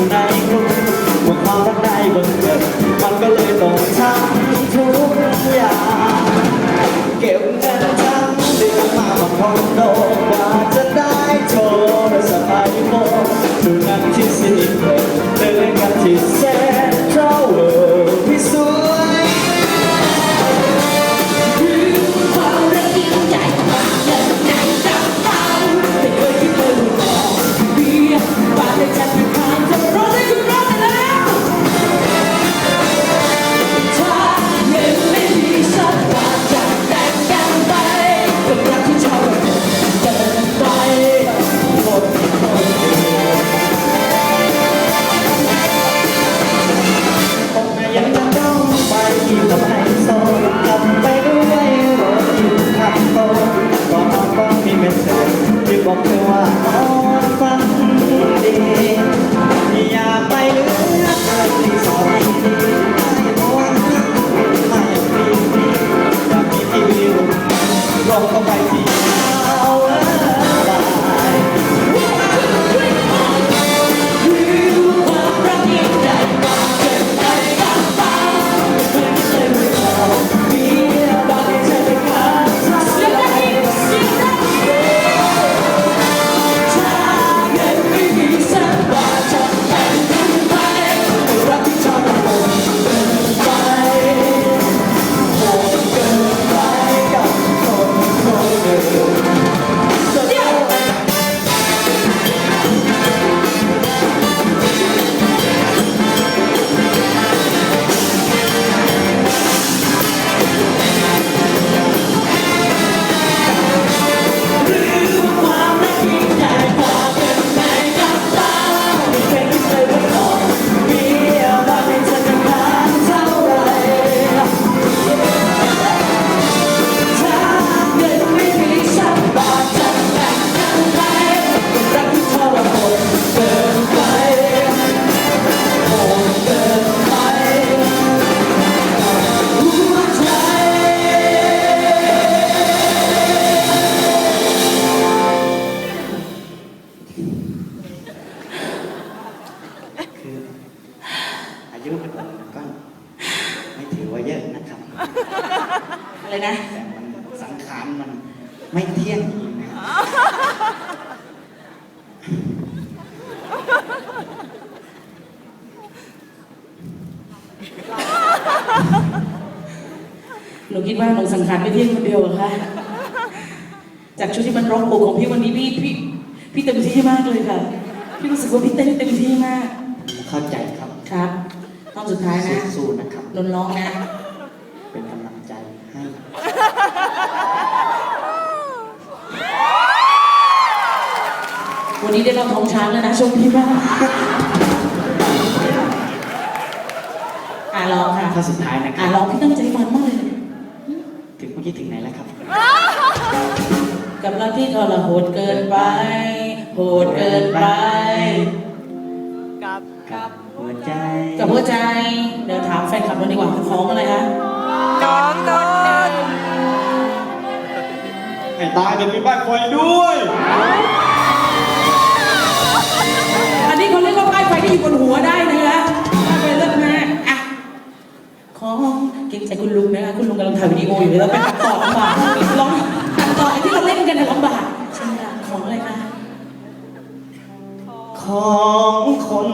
อยู่นกอาได้บังมันก็เลยต้องทำทุกอย่าง เก็บเงินทั้เดือนมาบางคนโด อายุก็ไม่ถือว่าเยอะนะครับเลยนะ แต่มันสังขารมันไม่เที่ยงหนูคิดว่าหนูสังขารไม่เที่ยงคนเดียวค่ะจากชุดที่มันร้องโอของพี่วันนี้พี่พี่พี่เต็มที่มากเลยค่ะ พี่รู้สึกว่าพี่เต้นเต็มที่มาก เข้าใจครับ ครับ อนสุดท้ายนะสู้ๆนะครับนนร้องนะ เป็นกำลังใจให้วันนี้ได้ลองท้องช้างแล้วนะโชคดีมากอะลองค่ะข้อสุดท้ายนะคอะรับลองพี่ตั้งใจฟังมากเลย ถึงเมื่อกี้ถึงไหนแล้วครับ กับรักที่ทรหดเกินไป โหดเกินไป กับกับหัวใจกับหัวใจ เดี๋ยวถามแฟนคลับเราดีกว่าฟ้องอะไรคะน้องนนท์ให้ตายจะมีบ้านไฟด้วย อันนี้เขาเรียกว่าป้ายไฟที่อยู่บนหัวได้นะคะป้ายไฟเลิศมากอะของเก่งใจคุณลุงนะคะคุณลุงกำลังถ่ายวิดีโออยู่แล้วไปตัดต่อลำบากลองตัดต่อไอ้ที่เราเล่นกันเนี่ยลำบากใช่ไหมของอะไรคะของ คน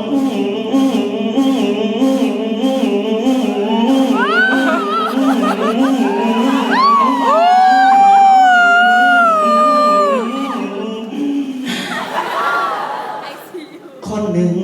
คนหนึ่ง